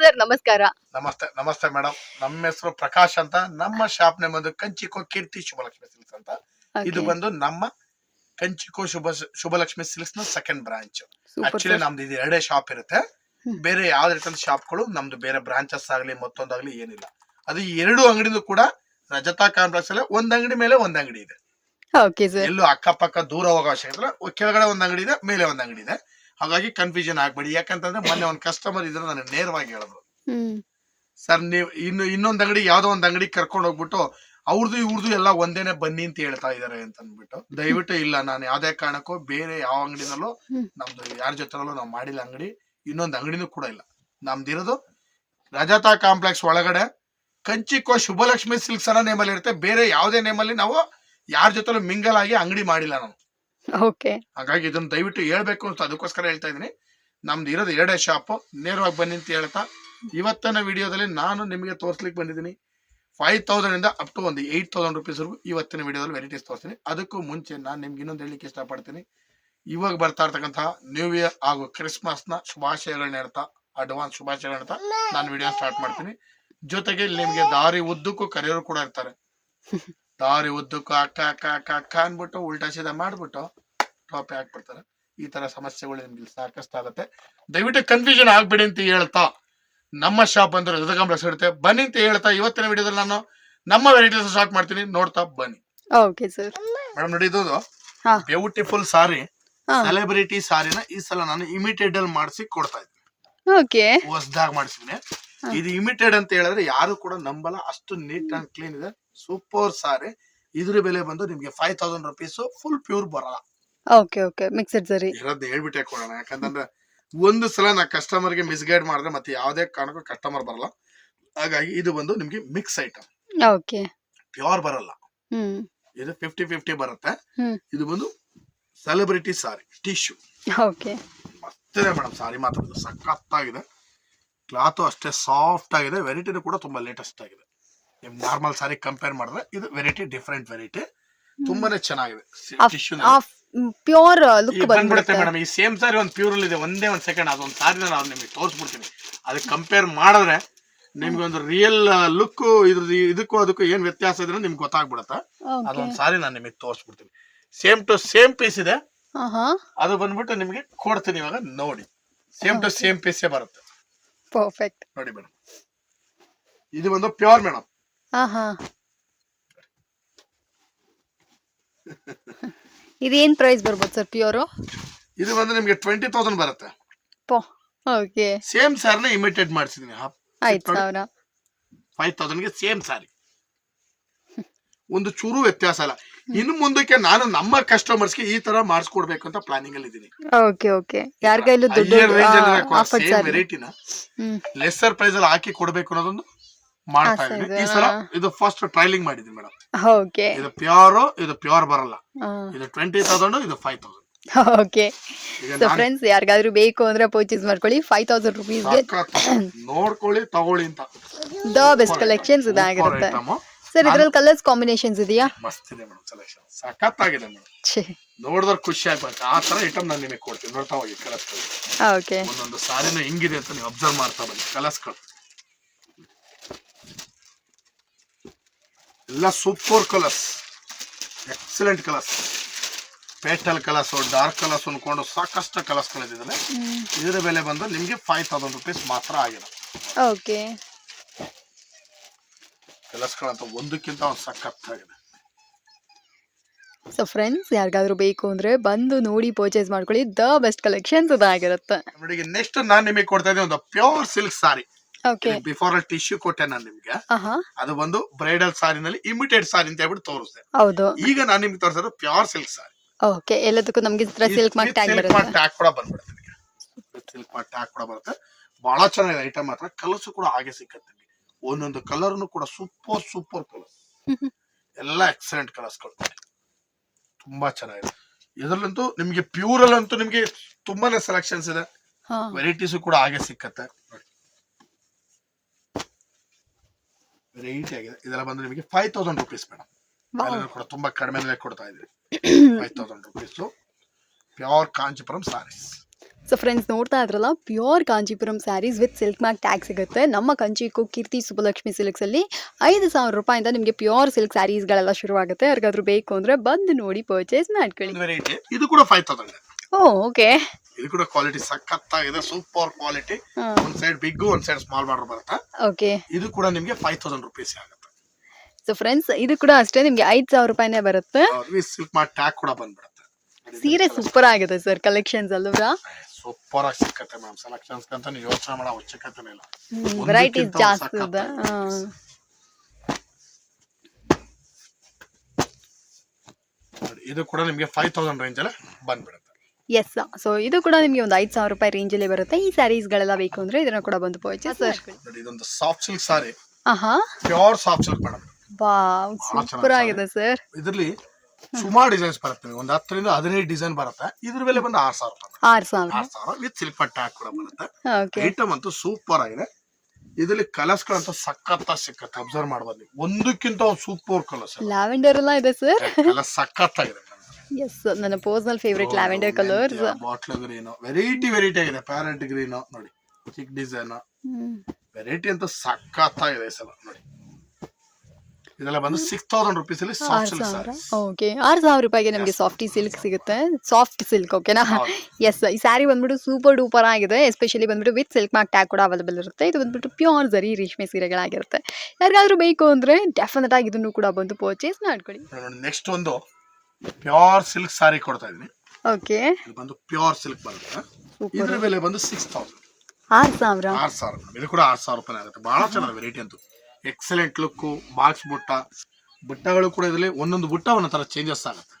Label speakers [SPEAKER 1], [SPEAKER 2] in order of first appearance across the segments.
[SPEAKER 1] Sir ನಮಸ್ಕಾರ.
[SPEAKER 2] ನಮಸ್ತೆ ನಮಸ್ತೆ ಮೇಡಮ್ ನಮ್ಮ ಹೆಸರು ಪ್ರಕಾಶ್ ಅಂತ. ನಮ್ಮ ಶಾಪ್ ನೇಮ್ ಬಂದು ಕಂಚಿಕೋ ಕೀರ್ತಿ ಶುಭಲಕ್ಷ್ಮಿ ಸಿಲ್ಕ್ಸ್ ಅಂತ. ಇದು ಬಂದು ನಮ್ಮ ಕಂಚಿಕೋ ಶುಭ ಶುಭಲಕ್ಷ್ಮಿ ಸಿಲ್ಕ್ಸ್ನ ಸೆಕೆಂಡ್ ಬ್ರಾಂಚ್ ಆಕ್ಚುಲಿ ನಮ್ದು ಇದು ಎರಡೇ ಶಾಪ್ ಇರುತ್ತೆ. ಬೇರೆ ಯಾವ್ದೇ ರೀತಿಯ ಶಾಪ್ಗಳು ನಮ್ದು ಬೇರೆ ಬ್ರಾಂಚಸ್ ಆಗ್ಲಿ ಮತ್ತೊಂದಾಗ್ಲಿ ಏನಿಲ್ಲ. ಅದು ಈ ಎರಡು ಅಂಗಡಿನೂ ಕೂಡ ರಜತಾ ಕಾಂಪ್ಲೆಕ್ಸ್ ಅಲ್ಲಿ ಒಂದ್ ಅಂಗಡಿ ಮೇಲೆ ಒಂದ್ ಅಂಗಡಿ ಇದೆ. ಎಲ್ಲೂ ಅಕ್ಕಪಕ್ಕ ದೂರ ಹೋಗೋ ಅವಶ್ಯಕತೆ ಇಲ್ಲ. ಕೆಳಗಡೆ ಒಂದ್ ಅಂಗಡಿ ಇದೆ ಮೇಲೆ ಒಂದ್ ಅಂಗಡಿ ಇದೆ. ಹಾಗಾಗಿ ಕನ್ಫ್ಯೂಷನ್ ಆಗ್ಬೇಡಿ. ಯಾಕಂತಂದ್ರೆ ಮೊನ್ನೆ ಒಂದ್ ಕಸ್ಟಮರ್ ಇದ್ರೆ ನನಗೆ ನೇರವಾಗಿ ಹೇಳಿದ್ರು. ಸರ್ ನೀವು ಇನ್ನು ಇನ್ನೊಂದ್ ಅಂಗಡಿ ಯಾವ್ದೋ ಒಂದ್ ಅಂಗಡಿ ಕರ್ಕೊಂಡು ಹೋಗ್ಬಿಟ್ಟು ಅವ್ರದ್ದು ಇವ್ರದ್ದು ಎಲ್ಲ ಒಂದೇನೆ ಬನ್ನಿ ಅಂತ ಹೇಳ್ತಾ ಇದಾರೆ ಅಂತ ಅಂದ್ಬಿಟ್ಟು ದಯವಿಟ್ಟು ಇಲ್ಲ ನಾನು ಯಾವ್ದೇ ಕಾರಣಕ್ಕೂ ಬೇರೆ ಯಾವ ಅಂಗಡಿನಲ್ಲೂ. ನಮ್ದು ಯಾರ ಜೊತೆನಲ್ಲೂ ನಾವು ಮಾಡಿಲ್ಲ ಅಂಗಡಿ. ಇನ್ನೊಂದ್ ಅಂಗಡಿನೂ ಕೂಡ ಇಲ್ಲ. ನಮ್ದಿರೋದು ರಜತಾ ಕಾಂಪ್ಲೆಕ್ಸ್ ಒಳಗಡೆ ಕಂಚಿಕೋ ಶುಭಲಕ್ಷ್ಮಿ ಸಿಲ್ಕ್ಸ್ ಅನ್ನೋ ನೇಮಲ್ಲಿ ಇರುತ್ತೆ. ಬೇರೆ ಯಾವುದೇ ನೇಮಲ್ಲಿ ನಾವು ಯಾರ ಜೊತೆಲೂ ಮಿಂಗಲ್ ಆಗಿ ಅಂಗಡಿ ಮಾಡಿಲ್ಲ ನಾನು
[SPEAKER 1] ಓಕೆ.
[SPEAKER 2] ಹಾಗಾಗಿ ಇದನ್ನ ದಯವಿಟ್ಟು ಹೇಳ್ಬೇಕು ಅಂತ ಅದಕ್ಕೋಸ್ಕರ ಹೇಳ್ತಾ ಇದೀನಿ ನಮ್ದು ಇರೋದು ಎರಡೇ ಶಾಪ್. ನೇರವಾಗಿ ಬನ್ನಿ ಅಂತ ಹೇಳ್ತಾ. ಇವತ್ತಿನ ವಿಡಿಯೋದಲ್ಲಿ ನಾನು ನಿಮಗೆ ತೋರಿಸ್ಲಿಕ್ಕೆ ಬಂದಿದ್ದೀನಿ. ಫೈವ್ ತೌಸಂಡ್ ಇಂದ ಅಪ್ ಟು ಒಂದು ಏಯ್ಟ್ ತೌಸಂಡ್ ರುಪೀಸ್ವರೆಗೂ ಇವತ್ತಿನ ವಿಡಿಯೋದಲ್ಲಿ ವೆರೈಟೀಸ್ ತೋರಿಸ್ತೀನಿ. ಅದಕ್ಕೂ ಮುಂಚೆ ನಾನು ನಿಮ್ಗೆ ಇನ್ನೊಂದು ಹೇಳಲಿಕ್ಕೆ ಇಷ್ಟಪಡ್ತೀನಿ. ಇವಾಗ ಬರ್ತಾ ಇರ್ತಕ್ಕಂತಹ ನ್ಯೂ ಇಯರ್ ಹಾಗೂ ನ ಶುಭಾಶಯಗಳನ್ನ ಹೇಳ್ತಾ ಅಡ್ವಾನ್ಸ್ ಶುಭಾಶಯಗಳನ್ನ ನಾನು ವಿಡಿಯೋ ಸ್ಟಾರ್ಟ್ ಮಾಡ್ತೀನಿ. ಜೊತೆಗೆ ನಿಮಗೆ ದಾರಿ ಉದ್ದಕ್ಕೂ ಕರೆಯೋರು ಕೂಡ ಇರ್ತಾರೆ. ದಾರಿ ಉದ್ದಕ್ಕೂ ಅಕ್ಕ ಅಕ್ಕ ಅಕ್ಕ ಅಕ್ಕ ಅನ್ಬಿಟ್ಟು ಉಲ್ಟಾ ಸೀದಾ ಮಾಡ್ಬಿಟ್ಟು ಟಾಪಿ ಹಾಕ್ಬಿಡ್ತಾರೆ ಈ ತರ ಸಮಸ್ಯೆಗಳು ನಿಮ್ಗೆ ಸಾಕಷ್ಟು ಆಗುತ್ತೆ. ದಯವಿಟ್ಟು ಕನ್ಫ್ಯೂಷನ್ ಆಗ್ಬೇಡಿ ಅಂತ ಹೇಳ್ತಾ ನಮ್ಮ ಶಾಪ್ ಅಂದ್ರೆ ಹೃದಯ ಇರುತ್ತೆ ಬನ್ನಿ ಅಂತ ಹೇಳ್ತಾ ಇವತ್ತಿನ ವಿಡಿಯೋದಲ್ಲಿ ನಾನು ನಮ್ಮ ವೆರೈಟೀಸ್ ಸ್ಟಾರ್ಟ್ ಮಾಡ್ತೀನಿ. ನೋಡ್ತಾ ಬನ್ನಿ.
[SPEAKER 1] ಓಕೆ ಸರ್
[SPEAKER 2] ಮೇಡಮ್ ನೋಡಿ ಇದು. ಬ್ಯೂಟಿಫುಲ್ ಸಾರಿ ಸೆಲೆಬ್ರಿಟಿ ಸಾರಿನ ಈ ಸಲ ನಾನು ಇಮಿಟೇಡ್ ಅಲ್ಲಿ ಮಾಡಿಸಿ ಕೊಡ್ತಾ ಇದ್ದೀನಿ.
[SPEAKER 1] ಓಕೆ
[SPEAKER 2] ಹೊಸದಾಗಿ ಮಾಡಿಸಿದ್ದೀನಿ ಇದು ಇಮಿಟೆಡ್ ಅಂತ ಹೇಳಿದ್ರೆ ಯಾರು ಕೂಡ ನಂಬಲ್ಲ. ಅಷ್ಟು ನೀಟ್ ಅಂಡ್ ಕ್ಲೀನ್ ಇದೆ. ಸೂಪರ್ ಸಾರಿ ಇದ್ರ ಬೆಲೆ ಬಂದು ನಿಮ್ಗೆ five thousand rupees full pure ಬರಲ್ಲ.
[SPEAKER 1] Okay okay. ಮಿಕ್ಸ್ಡ್ ಸರಿ.
[SPEAKER 2] ಇರೋದ್ ಹೇಳ್ಬಿಟ್ಟೆ ಕೊಡೋಣ. ಯಾಕಂತಂದ್ರೆ ಒಂದು ಸಲ ನಾ ಕಸ್ಟಮರ್ಗೆ ಮಿಸ್ಗೈಡ್ ಮಾಡಿದ್ರೆ ಮತ್ತೆ ಯಾವುದೇ ಕಾರಣಕ್ಕೂ ಕಸ್ಟಮರ್ ಬರಲ್ಲ. ಹಾಗಾಗಿ ಇದು ಬಂದು ನಿಮ್ಗೆ ಮಿಕ್ಸ್ ಐಟಮ್
[SPEAKER 1] ಓಕೆ.
[SPEAKER 2] ಪ್ಯೂರ್ ಬರಲ್ಲ.
[SPEAKER 1] ಹ್ಮ್.
[SPEAKER 2] ಇದು ಫಿಫ್ಟಿ ಫಿಫ್ಟಿ ಬರುತ್ತೆ.
[SPEAKER 1] ಹ್ಮ್.
[SPEAKER 2] ಇದು ಬಂದು ಸೆಲೆಬ್ರಿಟಿ ಸಾರಿ ಟಿಶ್ಯೂ
[SPEAKER 1] ಓಕೆ.
[SPEAKER 2] ಮಸ್ತಿದೆ ಮೇಡಮ್ ಸಾರಿ ಮಾತ್ರ. ಇದು ಸಖತ್ತಾಗಿದೆ. ಕ್ಲಾತು ಅಷ್ಟೇ ಸಾಫ್ಟ್ ಆಗಿದೆ. ವೆರೈಟಿ ಕೂಡ ತುಂಬಾ ಲೇಟೆಸ್ಟ್ ಆಗಿದೆ. ನಿಮ್ ನಾರ್ಮಲ್ ಸಾರಿ ಕಂಪೇರ್ ಮಾಡಿದ್ರೆ ಇದು ವೆರೈಟಿ ಡಿಫ್ರೆಂಟ್ ವೆರೈಟಿ ತುಂಬಾನೇ ಚೆನ್ನಾಗಿದೆ. ಟಿಶ್ಯೂ
[SPEAKER 1] ಪ್ಯೂರ್ ಲುಕ್
[SPEAKER 2] ಬಂದ್ಬಿಡುತ್ತೆ. ಮೇಡಮ್ ಈ ಸೇಮ್ ಸಾರಿ ಒಂದು ಪ್ಯೂರ್ ಇದೆ ಒಂದೇ ಒಂದು ಸೆಕೆಂಡ್ ಅದೊಂದು ಸಾರಿನ ನಾನು ನಿಮಗೆ ತೋರಿಸ್ಬಿಡ್ತೀನಿ. ಅದಕ್ಕೆ ಕಂಪೇರ್ ಮಾಡಿದ್ರೆ ನಿಮ್ಗೆ ಒಂದು ರಿಯಲ್ ಲುಕ್ ಇದ್ರ ಇದಕ್ಕೂ ಅದಕ್ಕೂ ಏನ್ ವ್ಯತ್ಯಾಸ ಇದ್ರೆ ನಿಮ್ಗೆ ಗೊತ್ತಾಗ್ಬಿಡುತ್ತೆ. ಅದೊಂದು ಸಾರಿ ನಾನು ನಿಮಗೆ ತೋರಿಸ್ಬಿಡ್ತೀನಿ. ಸೇಮ್ ಟು ಸೇಮ್ ಪೀಸ್ ಇದೆ. ಅದು ಬಂದ್ಬಿಟ್ಟು ನಿಮಗೆ ಕೊಡ್ತೀನಿ ಇವಾಗ ನೋಡಿ. ಸೇಮ್ ಟು ಸೇಮ್ ಪೀಸೇ ಬರುತ್ತೆ.
[SPEAKER 1] ಪರ್ಫೆಕ್ಟ್
[SPEAKER 2] ನೋಡಿ ಮೇಡಮ್ ಇದು ಒಂದು ಪ್ಯೂರ್ ಮೇಡಮ್
[SPEAKER 1] ಇದೇನ್ ಪ್ರೈಸ್ ಬರ್ಬೋದು ಸರ್ ಪ್ಯೂರು
[SPEAKER 2] ಇದು ಬಂದು ನಿಮಗೆ ಟ್ವೆಂಟಿ ತೌಸಂಡ್ ಬರುತ್ತೆ.
[SPEAKER 1] ಪೋ ಓಕೆ
[SPEAKER 2] ಸೇಮ್ ಸ್ಯಾರಿನ ಇಮಿಟೇಟ್ ಮಾಡಿಸಿದೀನಿ.
[SPEAKER 1] ಐದು ಸಾವಿರ.
[SPEAKER 2] ಫೈವ್ ತೌಸಂಡ್ಗೆ ಸೇಮ್ ಸಾರಿ ಒಂದು ಚೂರು ವ್ಯತ್ಯಾಸ ಅಲ್ಲ. ಇನ್ನು ಮುಂದಕ್ಕೆ ನಾನು ನಮ್ಮ ಕಸ್ಟಮರ್ಸ್ಗೆ ಈ ತರ ಮಾಡಿಸ್ಕೊಡ್ಬೇಕು ಅಂತ ಪ್ಲಾನಿಂಗ್ ಅಲ್ಲಿ ಇದ್ದೀನಿ
[SPEAKER 1] ಓಕೆ ಓಕೆ ಯಾರ ಕೈಲೂ ದುಡ್ಡು
[SPEAKER 2] ವೆರೈಟಿನ ಲೆಸ್ಸರ್ ಪ್ರೈಸ್ ಅಲ್ಲಿ ಹಾಕಿ ಕೊಡ್ಬೇಕು ಅನ್ನೋದೊಂದು ಮಾಡ್ತಾ ಇದ್ದೀನಿ ಈ ಸಲ ಇದು ಫಸ್ಟ್ ಟ್ರೈಲಿಂಗ್ ಮಾಡಿದ್ವಿ ಮೇಡಮ್
[SPEAKER 1] ಓಕೆ
[SPEAKER 2] ಇದು ಪ್ಯೂರ್ ಇದು ಪ್ಯೂರ್ ಬರಲ್ಲ. ಇದು ಟ್ವೆಂಟಿ ತೌಸಂಡ್ ಇದು five thousand
[SPEAKER 1] okay so friends ಯಾರಿಗಾದ್ರೂ ಬೇಕು ಅಂದ್ರೆ ಪರ್ಚೇಸ್ ಮಾಡ್ಕೊಳ್ಳಿ. ಫೈವ್ ತೌಸಂಡ್ ರುಪೀಸ್ಗೆ
[SPEAKER 2] ನೋಡ್ಕೊಳ್ಳಿ ತಗೊಳ್ಳಿ ಅಂತ.
[SPEAKER 1] ದ ಬೆಸ್ಟ್ ಕಲೆಕ್ಷನ್ಸ್ ಇದಾಗಿರುತ್ತೆ. ಸರ್ ಇದ್ರಲ್ಲಿ ಕಲರ್ಸ್ ಕಾಂಬಿನೇಷನ್ಸ್ ಇದೆಯಾ?
[SPEAKER 2] ಮಸ್ತ್ ಇದೆ ಮೇಡಮ್ ಸೆಲೆಕ್ಷನ್ ಸಖತ್ತಾಗಿದೆ ಮೇಡಮ್
[SPEAKER 1] ಛೇ.
[SPEAKER 2] ನೋಡಿದ್ರೆ ಖುಷಿ ಆಗ್ಬಾರ್ದು ಆ ತರ ಐಟಮ್ ನಾನು ನಿಮಗೆ ಕೊಡ್ತೀನಿ. ನೋಡ್ತಾ ಹೋಗಿ ಕಲರ್ಸ್
[SPEAKER 1] ಓಕೆ
[SPEAKER 2] ಒಂದೊಂದು ಸಾರಿನ ಹೆಂಗಿದೆ ಅಂತ ನೀವು ಅಬ್ಸರ್ವ್ ಮಾಡ್ತಾ ಬನ್ನಿ. ಕಲರ್ಸ್ಗಳು ಎಲ್ಲ super colours. Excellent colours. Pastel colours dark colours ಅನ್ಕೊಂಡು ಸಾಕಷ್ಟು ಕಲರ್ಸ್ ಗಳಿದ್ದಾರೆ ಇದರ ಬೆಲೆ ಬಂದು ನಿಮಗೆ ಫೈವ್ ತೌಸಂಡ್ ರುಪೀಸ್ ಮಾತ್ರ ಆಗಿದೆ.
[SPEAKER 1] ಓಕೆ.
[SPEAKER 2] ಕಲರ್ಸ್ಗಳಂತ ಒಂದಕ್ಕಿಂತ ಒಂದು ಸಖತ್ತಾಗಿದೆ.
[SPEAKER 1] ಸೊ ಫ್ರೆಂಡ್ಸ್ ಯಾರಿಗಾದ್ರೂ ಬೇಕು ಅಂದ್ರೆ ಬಂದು ನೋಡಿ ಪರ್ಚೇಸ್ ಮಾಡ್ಕೊಳ್ಳಿ. ದ ಬೆಸ್ಟ್ ಕಲೆಕ್ಷನ್ಸ್
[SPEAKER 2] ಅದಾಗಿರುತ್ತೆ ನೆಕ್ಸ್ಟ್ ನಾನು ನಿಮಗೆ ಕೊಡ್ತಾ ಇದ್ದೀನಿ ಒಂದು pure silk sari
[SPEAKER 1] okay
[SPEAKER 2] before ಅಲ್ಲಿ ಟಿಶ್ಯೂ ಕೊಟ್ಟೆ ನಾನು ನಿಮ್ಗೆ ಅದು ಬಂದು ಬ್ರೈಡಲ್ ಸಾರಿನಲ್ಲಿ ಇಮಿಟೆಡ್ ಸಾರಿ ಅಂತ ಹೇಳ್ಬಿಟ್ಟು ತೋರಿಸಿದೆ.
[SPEAKER 1] ಹೌದು.
[SPEAKER 2] ಈಗ ನಾನು ನಿಮ್ಗೆ ತೋರಿಸೋದು ಪ್ಯೂರ್ ಸಿಲ್ಕ್ ಸಾರಿ
[SPEAKER 1] ಓಕೆ ಎಲ್ಲದಕ್ಕೂ ನಮಗೆ ಸಿಲ್ಕ್ ಮಾರ್ಕ್ ಟ್ಯಾಗ್
[SPEAKER 2] ಸಿಲ್ಕ್
[SPEAKER 1] ಬರುತ್ತೆ
[SPEAKER 2] ಟ್ಯಾಗ್ ಕೂಡ ಬಂದ್ಬಿಡುತ್ತೆ ನಿಮಗೆ. ಸಿಲ್ಕ್ ಮಾರ್ಕ್ ಟ್ಯಾಗ್ ಕೂಡ ಬರುತ್ತೆ. ಬಹಳ ಚೆನ್ನಾಗಿದೆ ಐಟಮ್ ಮಾತ್ರ. ಕಲರ್ಸ್ ಕೂಡ ಹಾಗೆ ಸಿಕ್ಕತ್ತೆ ಒಂದೊಂದು ಕಲರ್ನು ಕೂಡ ಸೂಪರ್ ಸೂಪರ್ ಕಲರ್ ಎಲ್ಲ ಎಕ್ಸಲೆಂಟ್ ಕಲರ್ಸ್ಗಳು ತುಂಬಾ ಚೆನ್ನಾಗಿದೆ. ಇದರಲ್ಲಂತೂ ನಿಮಗೆ ಪ್ಯೂರ್ ಅಲ್ಲಂತೂ ನಿಮಗೆ ತುಂಬಾನೇ ಸೆಲೆಕ್ಷನ್ಸ್ ಇದೆ. ವೆರೈಟೀಸ್ ಕೂಡ ಹಾಗೆ ಸಿಕ್ಕತ್ತೆ. ವೆರೈಟಿ ಆಗಿದೆ. ಇದೆಲ್ಲ ಬಂದ್ರೆ ನಿಮಗೆ ಫೈವ್ ತೌಸಂಡ್ ರುಪೀಸ್ ಮೇಡಮ್ ಕೂಡ ತುಂಬಾ ಕಡಿಮೆನಲ್ಲೇ ಕೊಡ್ತಾ ಇದ್ರಿ five thousand rupees pure Kanchipuram saris
[SPEAKER 1] so friends ನೋಡ್ತಾ ಇದ್ರಲ್ಲ pure Kanchipuram saris with silk mark tag ಸಿಗುತ್ತೆ. ನಮ್ಮ ಕಂಚಿಕು ಕೀರ್ತಿ ಸುಬ್ಬಲಕ್ಷ್ಮಿ ಸಿಲ್ಕ್ಸಲ್ಲಿ ಐದು ಸಾವಿರ ರೂಪಾಯಿಂದ ನಿಮಗೆ ಪ್ಯೂರ್ ಸಿಲ್ಕ್ ಸ್ಯಾರೀಸ್ಗಳೆಲ್ಲ ಶುರುವಾಗುತ್ತೆ. ಯಾರಿಗಾದ್ರೂ ಬೇಕು ಅಂದರೆ ಬಂದು ನೋಡಿ ಪರ್ಚೇಸ್ ಮಾಡ್ಕೊಳ್ಳಿ.
[SPEAKER 2] ಇದು ಕೂಡ ಫೈವ್ ತೌಸಂಡ್
[SPEAKER 1] ಓ ಓಕೆ
[SPEAKER 2] ಇದು ಕೂಡ ಕ್ವಾಲಿಟಿ ಸಖತ್ತಾಗಿದೆ ಸೂಪರ್ ಕ್ವಾಲಿಟಿ ಒಂದ್ ಸೈಡ್ ಬಿಗ್ ಒಂದ್ ಸೈಡ್ ಸ್ಮಾಲ್ ಬಾರ್ಡರ್ ಬರುತ್ತೆ?
[SPEAKER 1] ಓಕೆ
[SPEAKER 2] ಇದು ಕೂಡ ನಿಮ್ಗೆ ಫೈವ್ ತೌಸಂಡ್ ರುಪೀಸ್ ಆಗುತ್ತೆ.
[SPEAKER 1] ಸೊ ಫ್ರೆಂಡ್ಸ್ ಇದು ಕೂಡ ಅಷ್ಟೇ ನಿಮಗೆ ಐದು ಸಾವಿರ ರೂಪಾಯಿನೇ ಬರುತ್ತೆ.
[SPEAKER 2] ಸಿಲ್ಕ್ ಮಾರ್ಟ್ ಟ್ಯಾಗ್ ಕೂಡ ಬಂದ್ಬಿಡುತ್ತೆ.
[SPEAKER 1] ಸೀರೆ ಸೂಪರ್ ಆಗಿದೆ ಸರ್ ಕಲೆಕ್ಷನ್ಸ್ ಅಲ್ವಾ
[SPEAKER 2] ಸೂಪರ್ ಆಗಿ ಸಿಕ್ಕತ್ತೆ ಮ್ಯಾಮ್ ಸೆಲೆಕ್ಷನ್ಸ್ ಅಂತ ನೀವು ಯೋಚನೆ ಮಾಡೋ ಅವಶ್ಯಕತೆ ಇಲ್ಲ. ವೆರೈಟಿ
[SPEAKER 1] ಜಾಸ್ತಿ ಇದೆ.
[SPEAKER 2] ಇದು ಕೂಡ ನಿಮಗೆ ಫೈವ್ ತೌಸಂಡ್ ರೇಂಜ್ ಅಲ್ಲಿ ಬಂದ್ಬಿಡುತ್ತೆ.
[SPEAKER 1] ಎಸ್ ಸೊ ಇದು ಕೂಡ ನಿಮಗೆ ಒಂದು ಐದು ಸಾವಿರ ರೂಪಾಯಿ ರೇಂಜಲ್ಲಿ ಬರುತ್ತೆ. ಈ ಸ್ಯಾರೀಸ್ಗಳೆಲ್ಲ ಬೇಕು ಅಂದರೆ ಇದನ್ನ ಕೂಡ ಬಂದು ಪರ್ಚೇಸ್
[SPEAKER 2] ಇದೊಂದು ಸಾಫ್ಟ್ ಸಿಲ್ಕ್ ಸಾರಿ
[SPEAKER 1] ಆಹಾ.
[SPEAKER 2] Pure soft silk madam
[SPEAKER 1] wow super ಆಗಿದೆ ಸರ್
[SPEAKER 2] ಇದರಲ್ಲಿ ಸುಮಾರು ಡಿಸೈನ್ಸ್ ಬರುತ್ತೆ ಒಂದು ಹತ್ತರಿಂದ ಹದಿನೈದು ಡಿಸೈನ್ ಬರುತ್ತೆ. ಇದ್ರ ಬೆಲೆ ಬಂದು ಆರ್ ಸಾವಿರ ರೂಪಾಯಿ
[SPEAKER 1] ಆರು ಸಾವಿರ.
[SPEAKER 2] ಆರ್ ಸಾವಿರ ವಿತ್ ಸಿಲ್ಕ್ ಪಟ್ಟ ಕೂಡ ಬರುತ್ತೆ.
[SPEAKER 1] ಓಕೆ
[SPEAKER 2] ಐಟಮ್ ಅಂತೂ ಸೂಪರ್ ಆಗಿದೆ. ಇದರಲ್ಲಿ ಕಲರ್ಸ್ ಗಳಂತ ಸಕ್ಕತ್ತ. ಸಿಕ್ಕತ್ತೆ ಅಬ್ಸರ್ವ್ ಮಾಡಬಹುದು ಒಂದಕ್ಕಿಂತ ಒಂದು ಸೂಪರ್ ಕಲರ್ಸ್
[SPEAKER 1] ಲ್ಯಾವೆಂಡರ್ ಎಲ್ಲ ಇದೆ ಸರ್
[SPEAKER 2] ಕಲರ್ ಸಖತ್ತಾಗಿದೆ
[SPEAKER 1] ಎಸ್ ನನ್ನ personal favourite lavender colours
[SPEAKER 2] bottle green variety variety ಆಗಿದೆ. ಪ್ಯಾರೆಂಟ್ ಗ್ರೀನ್ ನೋಡಿ. ಚಿಕ್ ಡಿಸೈನ್ ವೆರೈಟಿ ಅಂತ ಸಖತ್ತಾಗಿದೆ ಈ ಸಲ ನೋಡಿ. ಇದೆಲ್ಲ ಬಂದು ಸಿಕ್ಸ್ ತೌಸಂಡ್ ರುಪೀಸ್ ಅಲ್ಲಿ ಸಾಫ್ಟ್ ಸಿಲ್ಕ್
[SPEAKER 1] ಓಕೆ ಆರು ಸಾವಿರ ರೂಪಾಯಿಗೆ ನಮಗೆ ಸಾಫ್ಟಿ ಸಿಲ್ಕ್ ಸಿಗುತ್ತೆ. ಸಾಫ್ಟ್ ಸಿಲ್ಕ್ ಓಕೆನಾ. ಎಸ್ ಈ ಸ್ಯಾರಿ ಬಂದ್ಬಿಟ್ಟು ಸೂಪರ್ ಡೂಪರ್ ಆಗಿದೆ. ಎಸ್ಪೆಷಲಿ ಬಂದ್ಬಿಟ್ಟು ವಿತ್ ಸಿಲ್ಕ್ ಮಾರ್ಕ್ ಟ್ಯಾಗ್ ಕೂಡ ಅವೈಲೇಬಲ್ ಇರುತ್ತೆ. ಇದು ಬಂದ್ಬಿಟ್ಟು ಪ್ಯೂರ್ ಜರಿ ರೇಷ್ಮೆ ಸೀರೆಗಳಾಗಿರುತ್ತೆ. ಯಾರಿಗಾದ್ರೂ ಬೇಕು ಅಂದರೆ ಡೆಫಿನೆಟ್ ಆಗಿ ಇದನ್ನು ಕೂಡ ಬಂದು ಪರ್ಚೇಸ್ ಮಾಡ್ಕೊಳ್ಳಿ.
[SPEAKER 2] ನೆಕ್ಸ್ಟ್ ಒಂದು. ಪ್ಯೂರ್ ಸಿಲ್ಕ್ ಸಾರಿ ಕೊಡ್ತಾ ಇದೀನಿ
[SPEAKER 1] ಓಕೆ.
[SPEAKER 2] ಇದು ಬಂದು ಪ್ಯೂರ್ ಸಿಲ್ಕ್ ಬರುತ್ತೆ. ಇದರ ಬೆಲೆ ಬಂದು ಸಿಕ್ಸ್ ತೌಸಂಡ್
[SPEAKER 1] ಆರು ಸಾವಿರ?
[SPEAKER 2] ಆರ್ ಸಾವಿರ ಇದು ಕೂಡ ಆರ್ ಸಾವಿರ ರೂಪಾಯಿ ಆಗುತ್ತೆ. ಬಹಳ ಚೆನ್ನಾಗಿ ವೆರೈಟಿ ಅಂತೂ. ಎಕ್ಸಲೆಂಟ್ ಲುಕ್ ಬಾಕ್ಸ್ ಬುಟ್ಟ. ಬುಟ್ಟಗಳು ಕೂಡ ಇದರಲ್ಲಿ ಒಂದೊಂದು ಬುಟ್ಟ ಒಂದೊಂದು ತರ ಚೇಂಜಸ್ ಆಗುತ್ತೆ.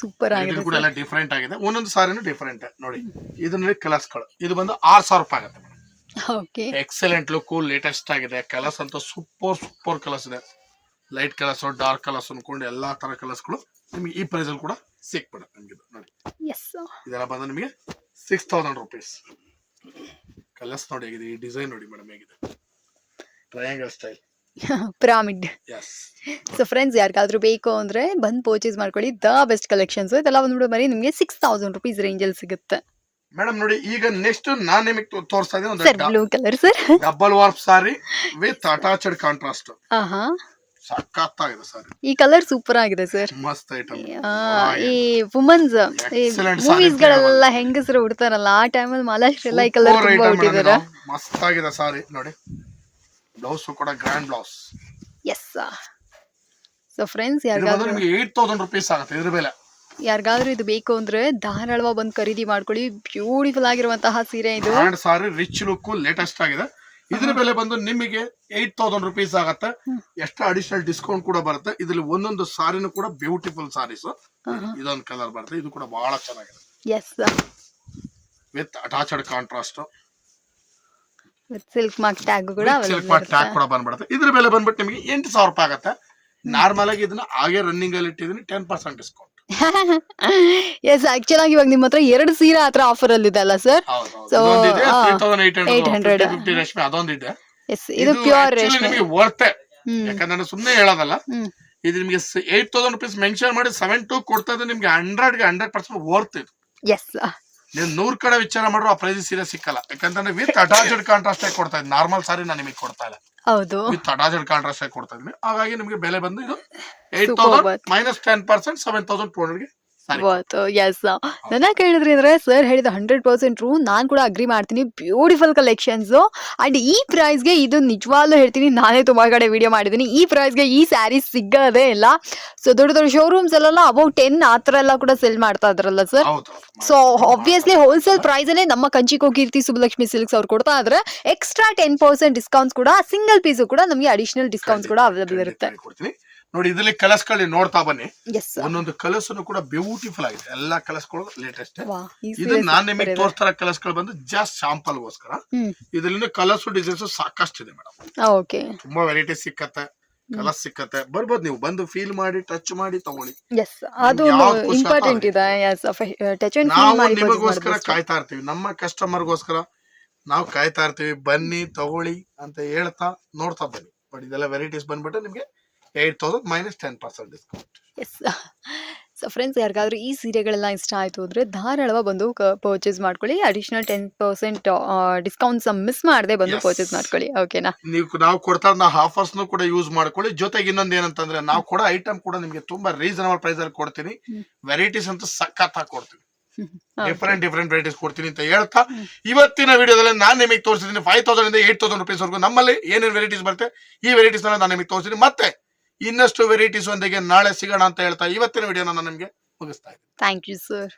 [SPEAKER 1] ಸೂಪರ್ ಆಗಿದೆ
[SPEAKER 2] ಕೂಡ ಎಲ್ಲ ಡಿಫರೆಂಟ್ ಆಗಿದೆ. ಒಂದೊಂದು ಸಾರಿನೂ ಡಿಫ್ರೆಂಟ್ ನೋಡಿ ಇದರಲ್ಲಿ ಕಲರ್ಸ್ಗಳು ಇದು ಬಂದು ಆರ್ ಸಾವಿರ ರೂಪಾಯಿ ಆಗುತ್ತೆ
[SPEAKER 1] ಓಕೆ.
[SPEAKER 2] ಎಕ್ಸಲೆಂಟ್ ಲುಕ್ ಲೇಟೆಸ್ಟ್ ಆಗಿದೆ. ಕಲರ್ಸ್ ಅಂತೂ ಸೂಪರ್ ಸೂಪರ್ ಕಲರ್ಸ್ ಇದೆ. ಲೈಟ್ ಕಲರ್ಸ್ ಡಾರ್ಕ್ ಕಲರ್ಸ್ ಅನ್ಕೊಂಡು ಎಲ್ಲಾ ತರ ಕಲರ್ಸ್ಗಳು ನಿಮಗೆ ಈ ಪ್ರೈಸ್ ಅಲ್ಲಿ ಕೂಡ ಸಿಕ್ಬಿಡುತ್ತೆ ನಿಮಗೆ ನೋಡಿ.
[SPEAKER 1] ಎಸ್
[SPEAKER 2] ಇದೆಲ್ಲ ಬಂದ ನಿಮಗೆ ಸಿಕ್ಸ್ ತೌಸಂಡ್ ರುಪೀಸ್ ಕಲರ್ಸ್ ನೋಡಿ ಹೇಗಿದೆ ಈ ಡಿಸೈನ್ ನೋಡಿ ಮೇಡಮ್ ಹೇಗಿದೆ. Triangle style
[SPEAKER 1] pyramid
[SPEAKER 2] yes
[SPEAKER 1] so friends ಯಾರಿಗಾದ್ರೂ ಬೇಕು ಅಂದ್ರೆ ಬಂದು ಪರ್ಚೇಸ್ ಮಾಡ್ಕೊಳ್ಳಿ. ದ ಬೆಸ್ಟ್ ಕಲೆಕ್ಷನ್ಸ್ ಇದೆಲ್ಲ ಬಂದ್ಬಿಟ್ಟು ಬರೀ ನಿಮಗೆ ಸಿಕ್ಸ್ ತೌಸಂಡ್ ರುಪೀಸ್ ರೇಂಜಲ್ಲಿ ಸಿಗುತ್ತೆ.
[SPEAKER 2] ಮೇಡಮ್ ನೋಡಿ ಈಗ ನೆಕ್ಸ್ಟ್ ನಾನ್ ನಿಮಗೆ ತೋರಿಸ್ತಾ ಇದ್ದೀನಿ
[SPEAKER 1] blue colour sir
[SPEAKER 2] double warp sari with attached contrast
[SPEAKER 1] ಆಹಾ
[SPEAKER 2] ಸಖತ್ತಾಗಿದೆ ಸರ್.
[SPEAKER 1] ಈ ಕಲರ್ ಸೂಪರ್ ಆಗಿದೆ ಸರ್
[SPEAKER 2] ಮಸ್ತ್ ಐಟಮ್
[SPEAKER 1] ಈ ವುಮನ್ಸ್ ಈ
[SPEAKER 2] ಮೂವೀಸ್
[SPEAKER 1] ಗಳೆಲ್ಲ ಹೆಂಗಸರು ಉಡ್ತಾರಲ್ಲ ಆ ಟೈಮಲ್ಲಿ ಎಲ್ಲ ಈ ಕಲರ್ ತುಂಬಾ ಉಟ್ಟಿದ್ದಾರೆ
[SPEAKER 2] ಮಸ್ತ್ ಆಗಿದೆ ಸಾರಿ ನೋಡಿ. ಬ್ಲೌಸ್ ಕೂಡ grand blouse
[SPEAKER 1] yes so friends ಯಾರಿಗಾದ್ರೂ
[SPEAKER 2] ನಿಮಗೆ ಏಟ್ ತೌಸಂಡ್ ರುಪೀಸ್ ಆಗುತ್ತೆ ಇದ್ರ ಬೆಲೆ
[SPEAKER 1] ಯಾರಿಗಾದ್ರೂ ಇದು ಬೇಕು ಅಂದ್ರೆ ಧಾರಾಳವಾಗಿ ಬಂದು ಖರೀದಿ ಮಾಡ್ಕೊಳ್ಳಿ. ಬ್ಯೂಟಿಫುಲ್ ಆಗಿರುವಂತಹ ಸೀರೆ ಇದು.
[SPEAKER 2] ಸಾರಿ ರಿಚ್ ಲುಕ್ ಲೇಟೆಸ್ಟ್ ಆಗಿದೆ. ಇದ್ರ ಬೆಲೆ ಬಂದು ನಿಮಗೆ ಏಟ್ ತೌಸಂಡ್ ರುಪೀಸ್ ಆಗತ್ತೆ. ಎಷ್ಟು ಅಡಿಷನಲ್ ಡಿಸ್ಕೌಂಟ್ ಕೂಡ ಬರುತ್ತೆ. ಇದ್ರಲ್ಲಿ ಒಂದೊಂದು ಸಾರಿನೂ ಕೂಡ ಬ್ಯೂಟಿಫುಲ್ ಸಾರೀಸ್ ಇದೊಂದು ಕಲರ್ ಬರುತ್ತೆ. ಇದು ಕೂಡ ಬಹಳ ಚೆನ್ನಾಗಿದೆ. With attached contrast
[SPEAKER 1] silk mark tag ಕೂಡ
[SPEAKER 2] ಸಿಲ್ಕ್ ಟ್ಯಾಗ್ ಕೂಡ ಬಂದ್ಬಿಡುತ್ತೆ. ಇದ್ರ ಬೆಲೆ ಬಂದ್ಬಿಟ್ಟು ನಿಮಗೆ ಎಂಟು ಸಾವಿರ ರೂಪಾಯಿ ಆಗುತ್ತೆ. ನಾರ್ಮಲ್ ಆಗಿ ಇದನ್ನ ಹಾಗೆ ರನ್ನಿಂಗ್ ಅಲ್ಲಿ ಇಟ್ಟಿದ್ದೀನಿ ten percent discount
[SPEAKER 1] yes actual ಆಗಿ ಇವಾಗ ನಿಮ್ಮ ಹತ್ರ ಎರಡು ಸೀರೆ ಹತ್ರ ಆಫರ್ ಅಲ್ಲಿ ಇದೆ ಅಲ್ಲ ಸರ್ 800.
[SPEAKER 2] ಫಿಫ್ಟಿ ರೇಷ್ಮೆ ಅದೊಂದಿದೆ.
[SPEAKER 1] ಎಸ್ ಇದು ಪ್ಯೂರ್ ರೇಷ್ಮೆ
[SPEAKER 2] ವರ್ತೆ ಯಾಕಂದ್ರೆ ನಾನು ಸುಮ್ಮನೆ ಹೇಳೋದಲ್ಲ ಇದು ನಿಮಗೆ ಏಟ್ ತೌಸಂಡ್ ರುಪೀಸ್ ಮೆನ್ಷನ್ ಮಾಡಿ ಸೆವೆನ್ ಟು ಕೊಡ್ತಾ ಇದ್ರೆ ನಿಮ್ಗೆ ಹಂಡ್ರೆಡ್ಗೆ ಹಂಡ್ರೆಡ್ ಪರ್ಸೆಂಟ್ ವರ್ತ್ ಇದು.
[SPEAKER 1] ಎಸ್
[SPEAKER 2] ನೀವು ನೂರ್ ಕಡೆ ವಿಚಾರ ಮಾಡ್ರು ಆ ಪ್ರೈಸ್ ಸೀರೆ ಸಿಕ್ಕಲ್ಲ. ಯಾಕಂತಂದ್ರೆ ವಿತ್ ಅಟಾಚ್ಡ್ ಕಾಂಟ್ರಾಸ್ಟ್ ಕೊಡ್ತಾ ಇದ್ದೀನಿ ನಾರ್ಮಲ್ ಸಾರಿ ನಾನು ನಿಮಗೆ ಕೊಡ್ತಾ ಇಲ್ಲ.
[SPEAKER 1] ಹೌದು
[SPEAKER 2] ವಿತ್ ಅಟಾಚ್ಡ್ ಕಾಂಟ್ರಾಸ್ಟ್ ಆಗಿ ಕೊಡ್ತಾ ಹಾಗಾಗಿ ನಿಮಗೆ ಬೆಲೆ ಬಂದು ಇದು eight thousand. Minus ten percent seven thousand two ಹಂಡ್ರೆಡ್ಗೆ sari
[SPEAKER 1] ಇವತ್ತು ಎಸ್ ನನ್ನ ಕೇಳಿದ್ರಿ ಅಂದ್ರೆ ಸರ್ ಹೇಳಿದ ಹಂಡ್ರೆಡ್ ಪರ್ಸೆಂಟ್ ಟ್ರೂ ನಾನು ಕೂಡ ಅಗ್ರಿ ಮಾಡ್ತೀನಿ. ಬ್ಯೂಟಿಫುಲ್ ಕಲೆಕ್ಷನ್ಸ್ ಅಂಡ್ ಈ ಪ್ರೈಸ್ಗೆ ಇದು ನಿಜವಾಗ್ಲೂ ಹೇಳ್ತೀನಿ. ನಾನೇ ತುಂಬಾ ಕಡೆ ವಿಡಿಯೋ ಮಾಡಿದ್ದೀನಿ. ಈ ಪ್ರೈಸ್ಗೆ ಈ ಸ್ಯಾರಿ ಸಿಗೋದೇ ಇಲ್ಲ. ಸೊ ದೊಡ್ಡ ದೊಡ್ಡ ಶೋರೂಮ್ಸ್ ಅಲ್ಲೆಲ್ಲ ಅಬೌಟ್ ಟೆನ್ ಆ ಥರ ಎಲ್ಲ ಕೂಡ ಸೆಲ್ ಮಾಡ್ತಾ ಇದ್ರಲ್ಲ ಸರ್
[SPEAKER 2] ಹೌದು
[SPEAKER 1] ಸೊ ಆಬ್ವಿಯಸ್ಲಿ ಹೋಲ್ಸೇಲ್ ಪ್ರೈಸ್ ಅಲ್ಲೇ ನಮ್ಮ ಕಂಚಿಕೋ ಕೀರ್ತಿ ಸುಬ್ಬಲಕ್ಷ್ಮಿ ಸಿಲ್ಕ್ಸ್ ಅವ್ರು ಕೊಡ್ತಾ ಇದ್ರೆ ಎಕ್ಸ್ಟ್ರಾ ಟೆನ್ ಪರ್ಸೆಂಟ್ ಡಿಸ್ಕೌಂಟ್ಸ್ ಕೂಡ ಸಿಂಗಲ್ ಪೀಸು ಕೂಡ ನಮಗೆ ಅಡಿಷನಲ್ ಡಿಸ್ಕೌಂಟ್ಸ್ ಕೂಡ ಅವೈಲೇಬಲ್ ಇರುತ್ತೆ.
[SPEAKER 2] ಕೊಡ್ತೀನಿ ನೋಡಿ ಇದರಲ್ಲಿ ಕಲರ್ಸ್ಗಳು ನೋಡ್ತಾ ಬನ್ನಿ. ಒಂದೊಂದು ಕಲಸನು ಕೂಡ ಬ್ಯೂಟಿಫುಲ್ ಆಗಿದೆ. ಎಲ್ಲಾ ಕಲರ್ಸ್ಗಳು ಲೇಟೆಸ್ಟ್ ಇದು ನಾನ್ ನಿಮಗೆ
[SPEAKER 1] ತೋರ್ತಾರ
[SPEAKER 2] ತೋರಿಸ್ತಾರ ಕಲರ್ಸ್ಗಳು ಬಂದು ಜಸ್ಟ್ ಶಾಂಪಲ್ ಗೋಸ್ಕರ.
[SPEAKER 1] ಇದ್ರಲ್ಲಿ
[SPEAKER 2] ಇದರಿಂದ ಕಲರ್ಸ್ ಡಿಸೈನ್ಸ್ ಸಾಕಷ್ಟು ಇದೆ ಮೇಡಮ್. ತುಂಬಾ ವೆರೈಟಿ ಸಿಕ್ಕತ್ತೆ ಕಲರ್ಸ್ ಸಿಕ್ಕತ್ತೆ. ಬರ್ಬೋದು ನೀವು ಬಂದು ಫೀಲ್ ಮಾಡಿ ಟಚ್ ಮಾಡಿ ತಗೊಳ್ಳಿ.
[SPEAKER 1] ಅದು ಇಂಪಾರ್ಟೆಂಟ್ ಇದೆ.
[SPEAKER 2] ನಾವು
[SPEAKER 1] purchase
[SPEAKER 2] ನಿಮಗೋಸ್ಕರ ಕಾಯ್ತಾ ಇರ್ತೀವಿ. ನಮ್ಮ ಕಸ್ಟಮರ್ಗೋಸ್ಕರ ನಾವು ಕಾಯ್ತಾ ಇರ್ತೀವಿ. ಬನ್ನಿ ತಗೊಳ್ಳಿ ಅಂತ ಹೇಳ್ತಾ ನೋಡ್ತಾ ಬನ್ನಿ. ಬಟ್ ಇದೆಲ್ಲ ವೆರೈಟೀಸ್ ಬಂದ್ಬಿಟ್ಟು ನಿಮ್ಗೆ eight thousand minus ten percent discount
[SPEAKER 1] yes so friends ಯಾರಿಗಾದ್ರೂ ಈ ಸೀರೆಗಳೆಲ್ಲ ಇಷ್ಟ ಆಯಿತು ಅಂದರೆ ಧಾರಾಳವಾಗಿ ಬಂದು ಪರ್ಚೇಸ್ ಮಾಡ್ಕೊಳ್ಳಿ. Additional ten percent discounts miss ಮಾಡದೆ ಬಂದು ಪರ್ಚೇಸ್ ಮಾಡ್ಕೊಳ್ಳಿ. ಓಕೆನಾ
[SPEAKER 2] ನೀವು ನಾವು ಕೊಡ್ತಾ ಇರೋ ಆಫರ್ಸ್ನು ಕೂಡ ಯೂಸ್ ಮಾಡ್ಕೊಳ್ಳಿ. ಜೊತೆಗೆ ಇನ್ನೊಂದು ಏನಂತಂದ್ರೆ ನಾವು ಕೂಡ ಐಟಮ್ ಕೂಡ ನಿಮಗೆ ತುಂಬಾ ರೀಸನಬಲ್ ಪ್ರೈಸ್ ಅಲ್ಲಿ ಕೊಡ್ತೀನಿ. ವೆರೈಟೀಸ್ ಅಂತೂ ಸಖತ್ತಾಗಿ ಕೊಡ್ತೀನಿ. ಡಿಫರೆಂಟ್ ಡಿಫರೆಂಟ್ ವೆರೈಟೀಸ್ ಕೊಡ್ತೀನಿ ಅಂತ ಹೇಳ್ತಾ ಇವತ್ತಿನ ವಿಡಿಯೋದಲ್ಲಿ ನಾನು ನಿಮಗೆ ತೋರಿಸಿದ್ದೀನಿ ಫೈವ್ ತೌಸಂಡ್ ಇಂದ ಏಟ್ ತೌಸಂಡ್ ರುಪೀಸ್ ವರೆಗೂ ನಮ್ಮಲ್ಲಿ ಏನೇನು ವೆರೈಟೀಸ್ ಬರುತ್ತೆ ಈ ವೆರೈಟೀಸ್ ನಾನು ನಿಮಗೆ ತೋರಿಸಿದ್ದೀನಿ. ಮತ್ತೆ ಇನ್ನಷ್ಟು ವೆರೈಟೀಸ್ ಒಂದಿಗೆ ನಾಳೆ ಸಿಗೋಣ ಅಂತ ಹೇಳ್ತಾ ಇವತ್ತಿನ ವಿಡಿಯೋನ ನಾನು ನಿಮಗೆ ಮುಗಿಸ್ತಾ ಇದ್ದೀನಿ.
[SPEAKER 1] Thank you sir.